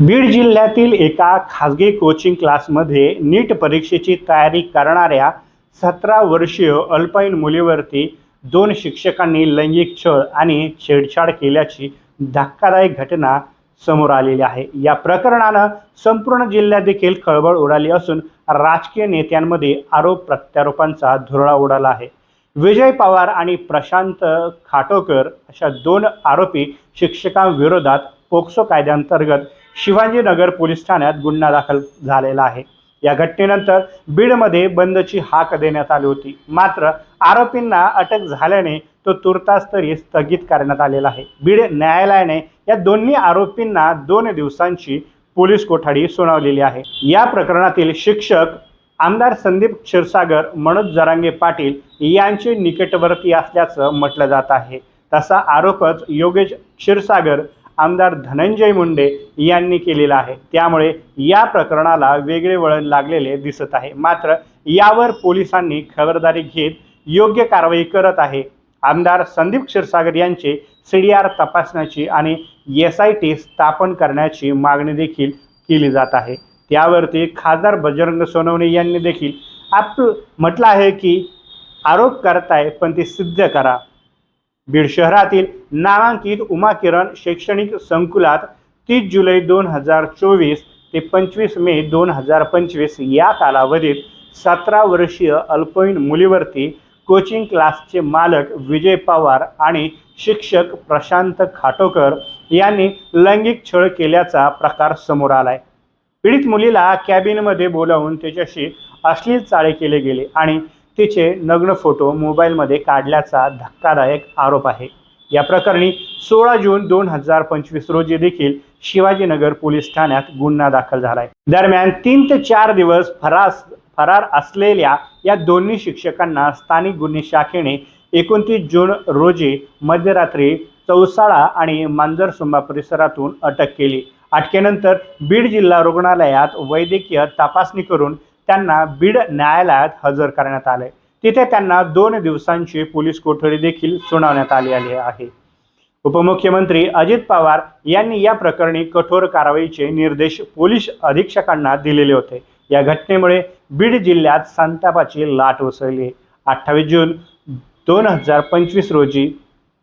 बीड जिल्ह्यातील एका खाजगी कोचिंग क्लासमध्ये नीट परीक्षेची तयारी करणाऱ्या सतरा वर्षीय अल्पाईन मुलीवरती दोन शिक्षकांनी लैंगिक छळ आणि छेडछाड केल्याची धक्कादायक घटना समोर आलेली आहे. या प्रकरणानं संपूर्ण जिल्ह्यात देखील खळबळ उडाली असून राजकीय नेत्यांमध्ये आरोप प्रत्यारोपांचा धुरळा उडाला आहे. विजय पवार आणि प्रशांत खाटोकर अशा दोन आरोपी शिक्षकांविरोधात पोक्सो कायद्याअंतर्गत शिवाजीनगर पोलीस ठाण्यात गुन्हा दाखल झालेला आहे. या घटनेनंतर बीडमध्ये बंदची हाक देण्यात आली होती. मात्र आरोपींना अटक झाल्याने तो तुर्तास तरी स्थगित करण्यात आलेला आहे. बीड न्यायालयाने या दोन्ही आरोपींना दोन दिवसांची पोलीस कोठडी सुनावलेली आहे. या प्रकरणातील शिक्षक आमदार संदीप क्षीरसागर मनोज जरांगे पाटील यांचे निकटवर्ती असल्याचं म्हटलं जात आहे. तसा आरोपच योगेश क्षीरसागर आमदार धनंजय मुंडे यांनी केलेला आहे. त्यामुळे या प्रकरणाला वेगळे वळण लागलेले दिसत आहे. मात्र यावर पोलिसांनी खबरदारी घेत योग्य कारवाई करत आहे. आमदार संदीप क्षीरसागर यांचे सी डी आर तपासण्याची आणि एस आय टी स्थापन करण्याची मागणी देखील केली जात आहे. त्यावरती खासदार बजरंग सोनवणे यांनी देखील आप म्हटलं आहे की आरोप करताय पण ते सिद्ध करा. बीड शहरातील नामांकित उमा किरण शैक्षणिक संकुलात तीस जुलै दोन हजार चोवीस ते पंचवीस मे दोन हजार पंचवीस या कालावधीत सतरा वर्षीय अल्पवयीन मुलीवरती कोचिंग क्लासचे मालक विजय पवार आणि शिक्षक प्रशांत खाटोकर यांनी लैंगिक छळ केल्याचा प्रकार समोर आलाय. पीडित मुलीला कॅबिनमध्ये बोलावून त्याच्याशी अश्लील चाळे केले गेले आणि तिचे नग्न फोटो मोबाईलमध्ये काढल्याचा धक्कादायक आरोप आहे. या प्रकरणी सोळा जून दोन हजार पंचवीस रोजी देखील शिवाजीनगर पोलीस ठाण्यात गुन्हा दाखल झालाय. दरम्यान तीन ते चार दिवस फरास फरार असलेल्या या दोन्ही शिक्षकांना स्थानिक गुन्हे शाखेने एकोणतीस जून रोजी मध्यरात्री चौसाळा आणि मांजरसुंबा परिसरातून अटक केली. अटकेनंतर बीड जिल्हा रुग्णालयात वैद्यकीय तपासणी करून त्यांना बीड न्यायालयात हजर करण्यात आले. तिथे त्यांना दोन दिवसांची पोलीस कोठडी देखील सुनावण्यात आलेली आहे. उपमुख्यमंत्री अजित पवार यांनी या प्रकरणी कठोर कारवाईचे निर्देश पोलीस अधीक्षकांना दिलेले होते. या घटनेमुळे बीड जिल्ह्यात संतापाची लाट उसळली अठ्ठावीस जून दोन हजार पंचवीस रोजी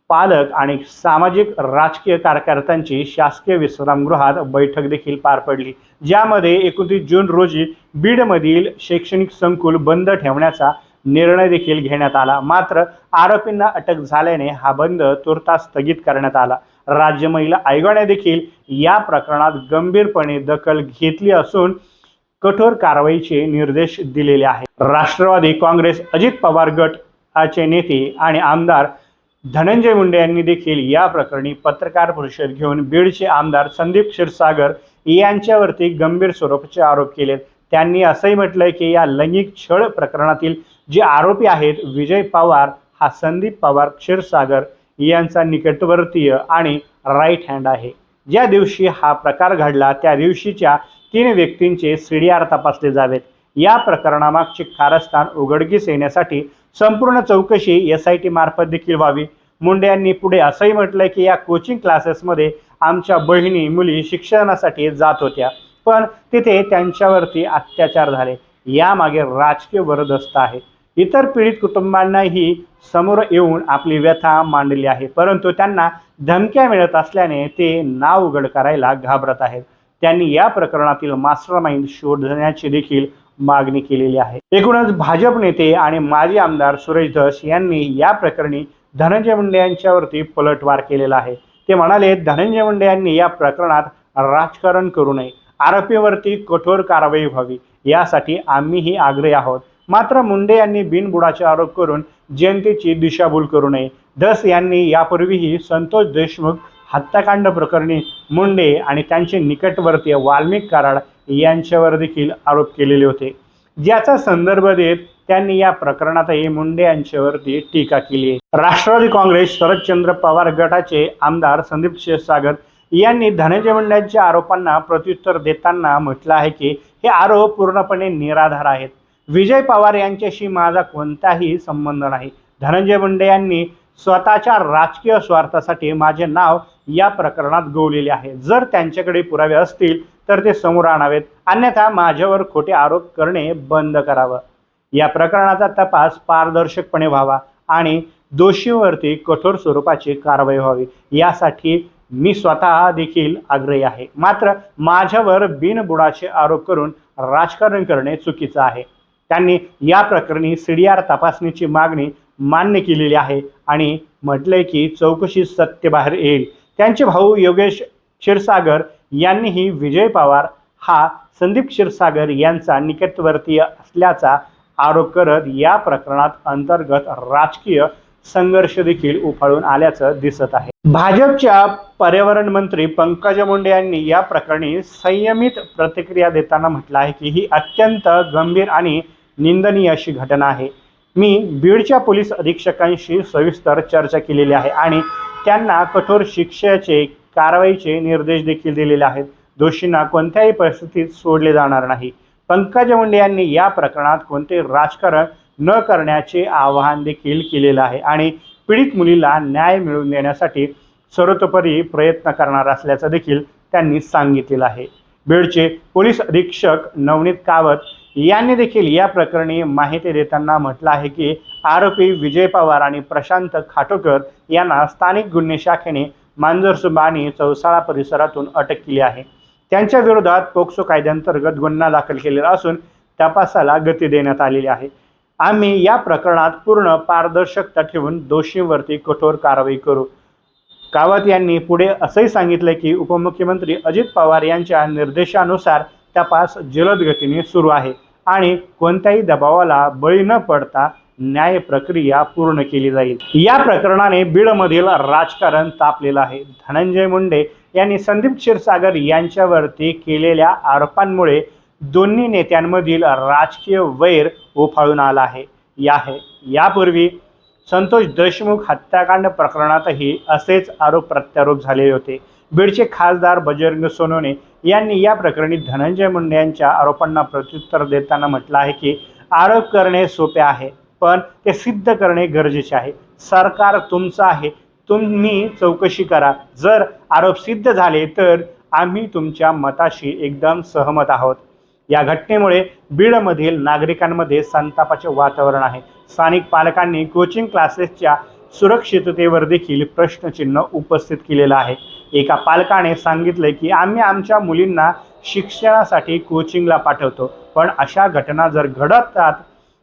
पालक आणि सामाजिक राजकीय कार्यकर्त्यांची शासकीय विश्रामगृहात बैठक देखील पार पडली. ज्यामध्ये एकोणतीस जून रोजी बीडमधील शैक्षणिक संकुल बंद ठेवण्याचा निर्णय देखील घेण्यात आला. मात्र आरोपींना अटक झाल्याने हा बंद तुर्तास स्थगित करण्यात आला. राज्य महिला आयोगाने देखील या प्रकरणात गंभीरपणे दखल घेतली असून कठोर कारवाईचे निर्देश दिलेले आहेत. राष्ट्रवादी काँग्रेस अजित पवार गटाचे नेते आणि आमदार धनंजय मुंडे यांनी देखील या प्रकरणी पत्रकार परिषद घेऊन बीडचे आमदार संदीप क्षीरसागर यांच्यावरती गंभीर स्वरूपाचे आरोप केलेत त्यांनी असंही म्हटलंय की या लैंगिक छळ प्रकरणातील जे आरोपी आहेत विजय पवार हा संदीप पवार क्षीरसागर यांचा निकटवर्तीय आणि राईट हँड आहे. ज्या दिवशी हा प्रकार घडला त्या दिवशीच्या तीन व्यक्तींचे सी डी आर तपासले जावेत. या प्रकरणामागचे कारस्थान उघडकीस येण्यासाठी संपूर्ण चौकशी एस आय टी मार्फत देखील व्हावी. मुंडे यांनी पुढे असंही म्हटलंय की या कोचिंग क्लासेसमध्ये आमच्या बहिणी मुली शिक्षणासाठी जात होत्या. पण तिथे त्यांच्यावरती अत्याचार झाले. यामागे राजकीय वरदस्त आहे. इतर पीडित कुटुंबांनाही समोर येऊन आपली व्यथा मांडली आहे. परंतु त्यांना धमक्या मिळत असल्याने ते नाव उघड करायला घाबरत आहेत. त्यांनी या प्रकरणातील मास्टर माइंड शोधण्याची देखील मागणी केलेली आहे. एकूणच भाजप नेते आणि माजी आमदार सुरेश धस यांनी या प्रकरणी धनंजय मुंडे यांच्यावरती पलटवार केलेला आहे. ते म्हणाले धनंजय मुंडे यांनी या प्रकरणात राजकारण करू नये. आरोपीवरती कठोर कारवाई व्हावी. यासाठी आम्हीही आग्रही आहोत. मात्र मुंडे यांनी बिनबुडाचे आरोप करून जनतेची दिशाभूल करू नये. धस यांनी यापूर्वीही संतोष देशमुख हत्याकांड प्रकरणी मुंडे आणि त्यांचे निकटवर्तीय वाल्मिक कराड यांच्यावर देखील आरोप केलेले होते. ज्याचा संदर्भ देत त्यांनी या प्रकरणातही मुंडे यांच्यावरती टीका केली आहे. राष्ट्रवादी काँग्रेस शरदचंद्र पवार गटाचे आमदार संदीप क्षीरसागर यांनी धनंजय मुंडेंच्या आरोपांना प्रत्युत्तर देताना म्हटलं आहे की हे आरोप पूर्णपणे निराधार आहेत. विजय पवार यांच्याशी माझा कोणताही संबंध नाही. धनंजय मुंडे यांनी स्वतःच्या राजकीय स्वार्थासाठी माझे नाव या प्रकरणात गोवलेले आहे. जर त्यांच्याकडे पुरावे असतील तर ते समोर आणावेत. अन्यथा माझ्यावर खोटे आरोप करणे बंद करावं. या प्रकरणाचा तपास पारदर्शकपणे व्हावा आणि दोषीवरती कठोर स्वरूपाची कारवाई व्हावी. यासाठी मी स्वतः देखील आग्रही आहे. मात्र माझ्यावर बिनबुडाचे आरोप करून राजकारण करणे चुकीचं आहे. त्यांनी या प्रकरणी सी डी आर तपासणीची मागणी मान्य केलेली आहे आणि म्हटलंय की चौकशी सत्य बाहेर येईल. त्यांचे भाऊ योगेश क्षीरसागर यांनीही विजय पवार हा संदीप क्षीरसागर यांचा निकटवर्तीय असल्याचा आरोप करत या प्रकरणात अंतर्गत राजकीय संघर्ष देखील उफाळून आल्याचं दिसत आहे. भाजपच्या पर्यावरण मंत्री पंकजा मुंडे यांनी या प्रकरणी संयमित प्रतिक्रिया देताना म्हटलं आहे की ही अत्यंत गंभीर आणि निंदनीय अशी घटना आहे. मी बीडच्या पोलीस अधीक्षकांशी सविस्तर चर्चा केलेली आहे आणि त्यांना कठोर शिक्षेचे कारवाईचे निर्देश देखील दिलेले आहेत. दोषींना कोणत्याही परिस्थितीत सोडले जाणार नाही. पंकजा मुंडे यांनी या प्रकरणात कोणते राजकारण न करण्याचे आवाहन देखील केलेलं आहे आणि पीडित मुलीला न्याय मिळवून देण्यासाठी सर्वतोपरी प्रयत्न करणार असल्याचं देखील त्यांनी सांगितलेलं आहे. बीडचे पोलीस अधीक्षक नवनीत कावत यांनी देखील या प्रकरणी माहिती देताना म्हटलं आहे की आरोपी विजय पवार आणि प्रशांत खाटोकर यांना स्थानिक गुन्हे शाखेने मांजरसुंबा आणि चौसाळा परिसरातून अटक केली आहे. त्यांच्या विरोधात पोक्सो कायद्यांतर्गत गुन्हा दाखल केलेला असून तपासाला गती देण्यात आलेली आहे. आम्ही या प्रकरणात पूर्ण पारदर्शकता ठेवून दोषींवरती कठोर कारवाई करू. कावत यांनी पुढे असंही सांगितलं की उपमुख्यमंत्री अजित पवार यांच्या निर्देशानुसार तपास जलद गतीने सुरू आहे आणि कोणत्याही दबावाला बळी न पडता न्याय प्रक्रिया पूर्ण केली जाईल. या प्रकरणाने बीडमधील राजकारण तापलेलं आहे. धनंजय मुंडे यांनी संदीप क्षीरसागर यांच्यावरती केलेल्या आरोपांमुळे दोन्ही नेत्यांमधील राजकीय वैर उफाळून आला आहे. या आहे. यापूर्वी संतोष देशमुख हत्याकांड प्रकरणातही असेच आरोप प्रत्यारोप झाले होते. बीडचे खासदार बजरंग सोनोने यांनी या प्रकरणी धनंजय मुंडे यांच्या आरोपांना प्रत्युत्तर देताना म्हटलं आहे की आरोप करणे सोपे आहे. पण ते सिद्ध करणे गरजेचे आहे. सरकार तुमचं आहे. तुम्ही चौकशी करा. जर आरोप सिद्ध झाले तर आम्ही तुमच्या मताशी एकदम सहमत आहोत. या घटनेमुळे बीडमधील नागरिकांमध्ये संतापाचे वातावरण आहे. स्थानिक पालकांनी कोचिंग क्लासेसच्या सुरक्षिततेवर देखील प्रश्नचिन्ह उपस्थित केलेलं आहे. एका पालकाने सांगितले की आम्ही आमच्या मुलींना शिक्षणासाठी कोचिंगला पाठवतो. पण अशा घटना जर घडतात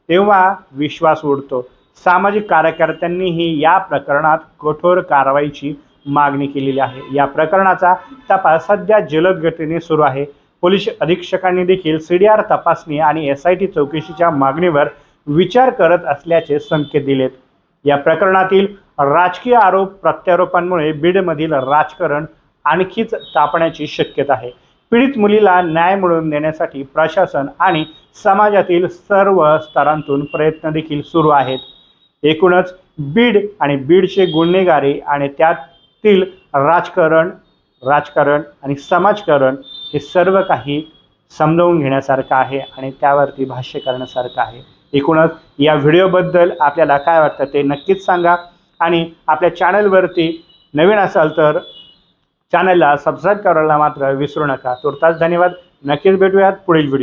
तेव्हा विश्वास उडतो. सामाजिक कार्यकर्त्यांनीही या प्रकरणात कठोर कारवाईची मागणी केलेली आहे. या प्रकरणाचा तपास सध्या जलद गतीने सुरू आहे. पोलीस अधीक्षकांनी देखील सी डी आर तपासणी आणि एस आय टी चौकशीच्या मागणीवर विचार करत असल्याचे संकेत दिलेत. या प्रकरणातील राजकीय आरोप प्रत्यारोपांमुळे बीडमधील राजकारण आणखीच तापण्याची शक्यता आहे. पीडित मुलीला न्याय मिळवून देण्यासाठी प्रशासन आणि समाजातील सर्व स्तरांतून प्रयत्न देखील सुरू आहेत. एकूणच बीड आणि बीडचे गुन्हेगारी आणि त्यातील राजकारण राजकारण आणि समाजकारण हे सर्व काही समजावून घेण्यासारखं आहे आणि त्यावरती भाष्य करण्यासारखं आहे. एकूणच या व्हिडिओबद्दल आपल्याला काय वाटतं ते नक्कीच सांगा आणि आपल्या चॅनलवरती नवीन असाल तर चॅनलला सबस्क्राईब करायला मात्र विसरू नका. तुर्तास धन्यवाद. नक्कीच भेटूयात पुढील व्हिडिओ